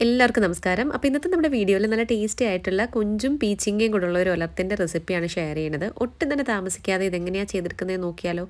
എല്ലാവർക്കും നമസ്കാരം. അപ്പോൾ ഇന്നത്തെ നമ്മുടെ വീഡിയോയിൽ നല്ല ടേസ്റ്റി ആയിട്ടുള്ള കൊഞ്ചും പീച്ചിങ്ങയും കൂടെയുള്ള ഒരു ഒലത്തിന്റെ റെസിപ്പിയാണ് ഷെയർ ചെയ്യുന്നത്. ഒട്ടും തന്നെ താമസിക്കാതെ ഇതെങ്ങനെയാണ് ചെയ്തെടുക്കുന്നത് നോക്കിയാലോ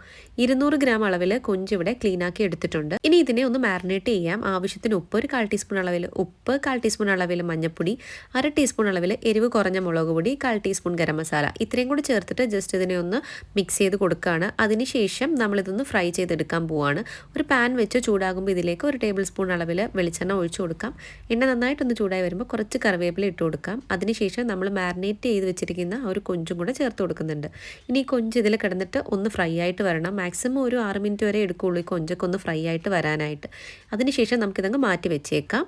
ഇരുന്നൂറ് ഗ്രാം അളവിൽ കൊഞ്ച് ഇവിടെ ക്ലീൻ ആക്കി എടുത്തിട്ടുണ്ട്. ഇനി ഇതിനെ ഒന്ന് മാരിനേറ്റ് ചെയ്യാം. ആവശ്യത്തിന് ഉപ്പ് ഒരു കാൽ ടീസ്പൂൺ അളവിൽ ഉപ്പ് കാൽ ടീസ്പൂൺ അളവിൽ മഞ്ഞൾപ്പൊടി അര ടീസ്പൂൺ അളവിൽ എരിവ് കുറഞ്ഞ മുളക് പൊടി കാൽ ടീസ്പൂൺ ഗരം മസാല. ഇത്രയും കൂടി ചേർത്തിട്ട് ജസ്റ്റ് ഇതിനെ ഒന്ന് മിക്സ് ചെയ്ത് കൊടുക്കുകയാണ്. അതിനുശേഷം നമ്മളിതൊന്ന് ഫ്രൈ ചെയ്തെടുക്കാൻ പോവുകയാണ് ഒരു പാൻ വെച്ച് ചൂടാകുമ്പോൾ ഇതിലേക്ക് ഒരു ടേബിൾ സ്പൂൺ അളവിൽ വെളിച്ചെണ്ണ ഒഴിച്ചു കൊടുക്കാം. എണ്ണ നന്നായിട്ടൊന്ന് ചൂടായി വരുമ്പോൾ കുറച്ച് കറിവേപ്പില ഇട്ട് കൊടുക്കാം. അതിനുശേഷം നമ്മൾ മാരിനേറ്റ് ചെയ്ത് വെച്ചിരിക്കുന്ന ഒരു കൊഞ്ചും കൂടെ ചേർത്ത് കൊടുക്കുന്നുണ്ട്. ഇനി ഈ കൊഞ്ച് ഇതിൽ കിടന്നിട്ട് ഒന്ന് ഫ്രൈ ആയിട്ട് വരണം. മാക്സിമം ഒരു ആറ് മിനിറ്റ് വരെ എടുക്കുകയുള്ളൂ ഈ കൊഞ്ചൊക്കെ ഒന്ന് ഫ്രൈ ആയിട്ട് വരാനായിട്ട്. അതിനുശേഷം നമുക്കിതങ്ങ് മാറ്റി വെച്ചേക്കാം.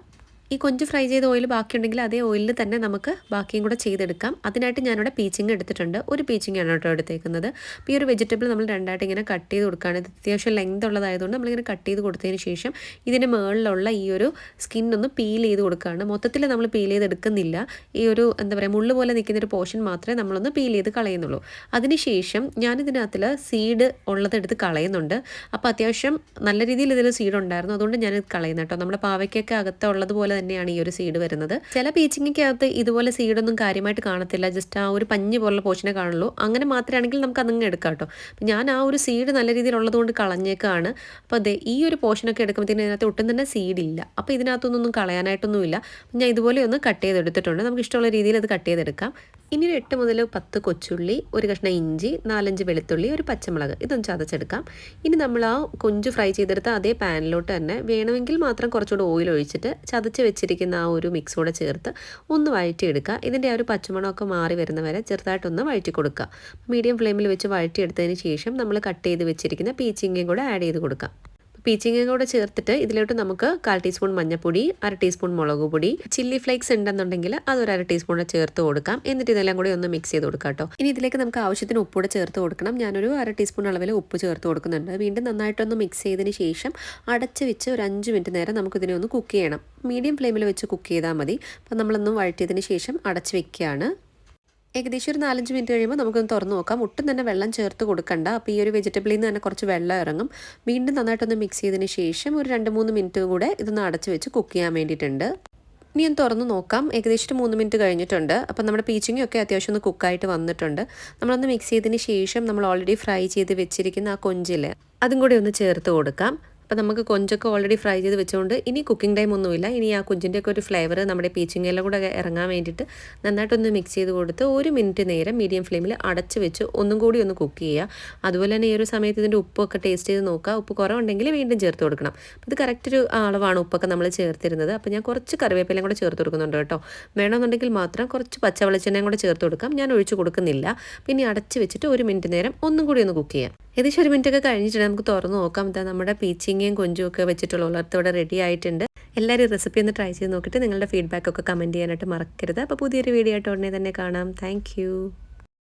ഈ കൊഞ്ച് ഫ്രൈ ചെയ്ത ഓയിൽ ബാക്കിയുണ്ടെങ്കിൽ അതേ ഓയിലിൽ തന്നെ നമുക്ക് ബാക്കിയും കൂടെ ചെയ്തെടുക്കാം. അതിനായിട്ട് ഞാനിവിടെ പീച്ചിങ് എടുത്തിട്ടുണ്ട്. ഒരു പീച്ചിങ് ആണ് കേട്ടോ എടുത്തേക്കുന്നത്. അപ്പോൾ ഈ ഒരു വെജിറ്റബിൾ നമ്മൾ രണ്ടായിട്ട് ഇങ്ങനെ കട്ട് ചെയ്ത് കൊടുക്കുകയാണ്. ഇത് അത്യാവശ്യം ലെങ്ത് ഉള്ളതായതുകൊണ്ട് നമ്മളിങ്ങനെ കട്ട് ചെയ്ത് കൊടുത്തതിന് ശേഷം ഇതിന്റെ മുകളിലുള്ള ഈ ഒരു സ്കിൻ ഒന്ന് പീൽ ചെയ്ത് കൊടുക്കുകയാണ്. മൊത്തത്തിൽ നമ്മൾ പീൽ ചെയ്തെടുക്കുന്നില്ല ഈ ഒരു എന്താ പറയുക മുള്ളു പോലെ നിൽക്കുന്ന ഒരു പോർഷൻ മാത്രമേ നമ്മളൊന്ന് പീൽ ചെയ്ത് കളയുന്നുള്ളൂ. അതിനുശേഷം ഞാനിതിനകത്തിൽ സീഡ് ഉള്ളതെടുത്ത് കളയുന്നുണ്ട്. അപ്പോൾ അത്യാവശ്യം നല്ല രീതിയിൽ ഇതിൽ സീഡ് ഉണ്ടായിരുന്നു. അതുകൊണ്ട് ഞാനിത് കളയുന്നു കേട്ടോ. നമ്മുടെ പാവയ്ക്കൊക്കെ അകത്തുള്ളതുപോലെ തന്നെയാണ് ഈ ഒരു സീഡ് വരുന്നത്. ചില പീച്ചിങ്ങയ്ക്കകത്ത് ഇതുപോലെ സീഡൊന്നും കാര്യമായിട്ട് കാണത്തില്ല. ജസ്റ്റ് ആ ഒരു പഞ്ഞ് പോലുള്ള പോഷനെ കാണുള്ളൂ. അങ്ങനെ മാത്രമാണെങ്കിൽ നമുക്ക് അതങ്ങ് എടുക്കാം കേട്ടോ. ഞാൻ ആ ഒരു സീഡ് നല്ല രീതിയിലുള്ളത് കൊണ്ട് കളഞ്ഞേക്കാണ്. അപ്പോൾ അതെ ഈ ഒരു പോഷനൊക്കെ എടുക്കുമ്പോഴത്തേക്കും ഇതിനകത്ത് ഒട്ടും തന്നെ സീഡില്ല അപ്പോൾ ഇതിനകത്തൊന്നും കളയാനായിട്ടൊന്നുമില്ല. ഞാൻ ഇതുപോലെ ഒന്ന് കട്ട് ചെയ്തെടുത്തിട്ടുണ്ട്. നമുക്ക് ഇഷ്ടമുള്ള രീതിയിൽ അത് കട്ട് ചെയ്തെടുക്കാം. ഇനി ഒരു എട്ട് മുതൽ പത്ത് കൊച്ചുള്ളി ഒരു കഷ്ണം ഇഞ്ചി നാലഞ്ച് വെളുത്തുള്ളി ഒരു പച്ചമുളക് ഇതൊന്ന് ചതച്ചെടുക്കാം. ഇനി നമ്മൾ ആ കൊഞ്ച് ഫ്രൈ ചെയ്തെടുത്ത അതേ പാനിലോട്ട് തന്നെ വേണമെങ്കിൽ മാത്രം കുറച്ചുകൂടെ ഓയിൽ ഒഴിച്ചിട്ട് ചതച്ച് വെച്ചിരിക്കുന്ന ആ ഒരു മിക്സ് കൂടെ ചേർത്ത് ഒന്ന് വഴറ്റിയെടുക്കുക. ഇതിന്റെ ആ ഒരു പച്ചമണമൊക്കെ മാറി വരുന്ന വരെ ചെറുതായിട്ടൊന്ന് വഴറ്റി കൊടുക്കുക മീഡിയം ഫ്ലെയിമിൽ വെച്ച് വഴറ്റിയെടുത്തതിന് ശേഷം നമ്മൾ കട്ട് ചെയ്ത് വെച്ചിരിക്കുന്ന പീച്ചിങ്ങയും കൂടെ ആഡ് ചെയ്ത് കൊടുക്കാം പീച്ചിങ്ങയും കൂടെ ചേർത്തിട്ട് ഇതിലോട്ട് നമുക്ക് കാൽ ടീസ്പൂൺ മഞ്ഞൾപ്പൊടി അര ടീസ്പൂൺ മുളക് പൊടി ചില്ലി ഫ്ലേക്സ് ഉണ്ടെന്നുണ്ടെങ്കിൽ അതൊരു അര ടീസ്പൂൺ ചേർത്ത് കൊടുക്കാം. എന്നിട്ട് ഇതെല്ലാം കൂടി ഒന്ന് മിക്സ് ചെയ്ത് കൊടുക്കാം കേട്ടോ. ഇനി ഇതിലേക്ക് നമുക്ക് ആവശ്യത്തിന് ഉപ്പൂടെ ചേർത്ത് കൊടുക്കണം. ഞാനൊരു അര ടീസ്പൂൺ അളവിൽ ഉപ്പ് ചേർത്ത് കൊടുക്കുന്നുണ്ട്. വീണ്ടും നന്നായിട്ടൊന്ന് മിക്സ് ചെയ്തതിന് ശേഷം അടച്ച് വെച്ച് ഒരു അഞ്ച് മിനിറ്റ് നേരം നമുക്കിതിനെ ഒന്ന് കുക്ക് ചെയ്യണം. മീഡിയം ഫ്ലെയിമിൽ വെച്ച് കുക്ക് ചെയ്താൽ മതി. അപ്പം നമ്മളൊന്ന് വഴറ്റിയതിന് ശേഷം അടച്ച് വെക്കുകയാണ്. ഏകദേശം ഒരു നാലഞ്ച് മിനിറ്റ് കഴിയുമ്പോൾ നമുക്കൊന്ന് തുറന്ന് നോക്കാം. ഒട്ടും തന്നെ വെള്ളം ചേർത്ത് കൊടുക്കണ്ട. അപ്പോൾ ഈ ഒരു വെജിറ്റബിളിൽ നിന്ന് തന്നെ കുറച്ച് വെള്ളം ഇറങ്ങും. വീണ്ടും നന്നായിട്ടൊന്ന് മിക്സ് ചെയ്തതിന് ശേഷം ഒരു രണ്ട് മൂന്ന് മിനിറ്റ് കൂടെ ഇതൊന്ന് അടച്ച് വെച്ച് കുക്ക് ചെയ്യാൻ വേണ്ടിയിട്ടുണ്ട്. ഇനി ഞാൻ തുറന്ന് നോക്കാം. ഏകദേശം ഒരു മൂന്ന് മിനിറ്റ് കഴിഞ്ഞിട്ടുണ്ട്. അപ്പം നമ്മുടെ പീച്ചിങ്ങൊക്കെ അത്യാവശ്യം ഒന്ന് കുക്കായിട്ട് വന്നിട്ടുണ്ട്. നമ്മളൊന്ന് മിക്സ് ചെയ്തതിന് ശേഷം നമ്മൾ ഓൾറെഡി ഫ്രൈ ചെയ്ത് വെച്ചിരിക്കുന്ന ആ കൊഞ്ചിൽ അതും കൂടി ഒന്ന് ചേർത്ത് കൊടുക്കാം. അപ്പോൾ നമുക്ക് കൊഞ്ചൊക്കെ ഓൾറെഡി ഫ്രൈ ചെയ്ത് വെച്ചുകൊണ്ട് ഇനി കുക്കിംഗ് ടൈം ഒന്നുമില്ല. ഇനി ആ കൊഞ്ചിന്റെയൊക്കെ ഒരു ഫ്ലേവർ നമ്മുടെ പീച്ചിങ്ങയെല്ലാം കൂടെ ഇറങ്ങാൻ വേണ്ടിയിട്ട് നന്നായിട്ടൊന്ന് മിക്സ് ചെയ്ത് കൊടുത്ത് ഒരു മിനിറ്റ് നേരം മീഡിയം ഫ്ലെയിമിൽ അടച്ച് വെച്ച് ഒന്നും കൂടി ഒന്ന് കുക്ക് ചെയ്യുക. അതുപോലെ തന്നെ ഈ ഒരു സമയത്ത് ഇതിന്റെ ഉപ്പൊക്കെ ടേസ്റ്റ് ചെയ്ത് നോക്കുക. ഉപ്പ് കുറവുണ്ടെങ്കിൽ വീണ്ടും ചേർത്ത് കൊടുക്കണം. ഇത് കറക്റ്റ് ഒരു അളവാണ് ഉപ്പൊക്കെ നമ്മൾ ചേർത്തിരുന്നത്. അപ്പോൾ ഞാൻ കുറച്ച് കറിവേപ്പിലയും കൂടെ ചേർത്ത് കൊടുക്കുന്നുണ്ട് കേട്ടോ. വേണമെന്നുണ്ടെങ്കിൽ മാത്രം കുറച്ച് പച്ച വെളിച്ചെണ്ണയും കൂടെ ചേർത്ത് കൊടുക്കാം. ഞാൻ ഒഴിച്ച് കൊടുക്കുന്നില്ല. പിന്നെ അടച്ച് വെച്ചിട്ട് ഒരു മിനിറ്റ് നേരം ഒന്നും കൂടി ഒന്ന് കുക്ക് ചെയ്യാം. ഏകദേശം ഒരു മിനിറ്റ് ഒക്കെ കഴിഞ്ഞിട്ടുണ്ട്. നമുക്ക് തുറന്ന് നോക്കാം. ഇതാ നമ്മുടെ പീച്ചിങ്ങയും കൊഞ്ചും ഒക്കെ വെച്ചിട്ടുള്ള ഉള്ളർത്തോടെ റെഡി ആയിട്ടുണ്ട്. എല്ലാവരും റെസിപ്പി ഒന്ന് ട്രൈ ചെയ്ത് നോക്കിയിട്ട് നിങ്ങളുടെ ഫീഡ്ബാക്ക് ഒക്കെ കമന്റ് ചെയ്യാനായിട്ട് മറക്കരുത്. അപ്പോൾ പുതിയൊരു വീഡിയോ ആയിട്ട് ഉടനെ തന്നെ കാണാം. താങ്ക്